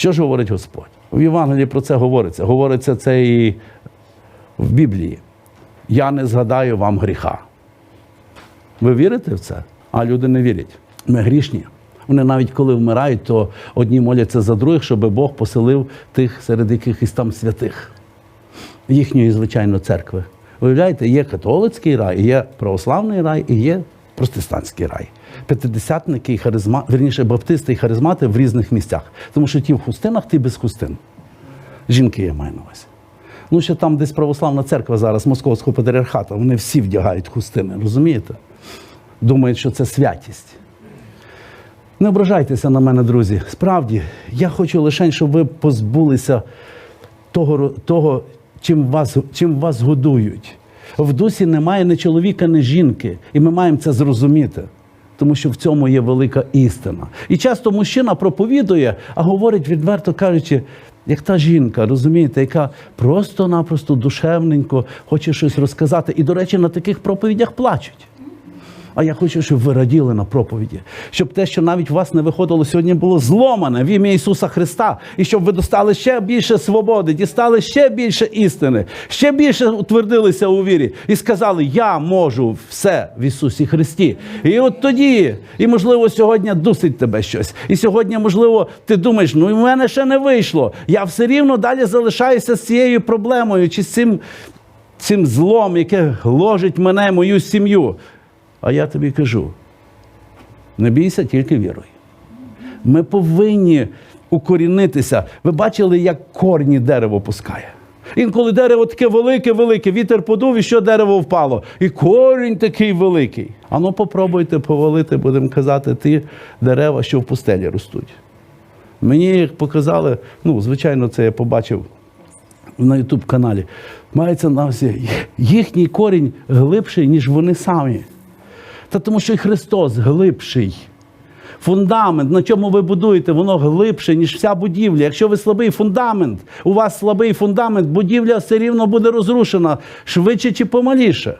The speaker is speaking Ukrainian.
Що ж говорить Господь? В Євангелії про це говориться. Говориться це і в Біблії. Я не згадаю вам гріха. Ви вірите в це? А люди не вірять. Ми грішні. Вони навіть коли вмирають, то одні моляться за других, щоб Бог поселив тих, серед якихось там святих, їхньої, звичайно, церкви. Виявляєте, є католицький рай, є православний рай і є протестантський рай. П'ятидесятники і харизма, верніше, баптисти і харизмати в різних місцях. Тому що ті в хустинах, ті без хустин. Жінки я маю на увазі. Ну, ще там десь православна церква зараз, Московського патріархату, вони всі вдягають хустини, розумієте? Думають, що це святість. Не ображайтеся на мене, друзі. Справді, я хочу лише, щоб ви позбулися того, того чим, вас, чим вас годують. В дусі немає ні чоловіка, ні жінки. І ми маємо це зрозуміти. Тому що в цьому є велика істина. І часто мужчина проповідує, а говорить, відверто кажучи, як та жінка, розумієте, яка просто-напросто душевненько хоче щось розказати. І, до речі, на таких проповідях плачуть. А я хочу, щоб ви раділи на проповіді, щоб те, що навіть у вас не виходило сьогодні, було зломане в ім'я Ісуса Христа, і щоб ви достали ще більше свободи, дістали ще більше істини, ще більше утвердилися у вірі і сказали: Я можу все в Ісусі Христі. І от тоді, і можливо, сьогодні дусить тебе щось. І сьогодні, можливо, ти думаєш, ну в мене ще не вийшло. Я все рівно далі залишаюся з цією проблемою чи з цим, цим злом, яке гложить мене, мою сім'ю. А я тобі кажу: не бійся, тільки віруй. Ми повинні укорінитися. Ви бачили, як корні дерево пускає. Інколи дерево таке велике-велике, вітер подув, і що дерево впало. І корінь такий великий. Ану, попробуйте повалити, будемо казати, ті дерева, що в пустелі ростуть. Мені як показали, ну, звичайно, це я побачив на Ютуб каналі. Мається на увазі, їхній корінь глибший, ніж вони самі. Та тому що і Христос глибший. Фундамент, на чому ви будуєте, воно глибше, ніж вся будівля. Якщо ви слабий фундамент, у вас слабий фундамент, будівля все рівно буде розрушена швидше чи помаліше.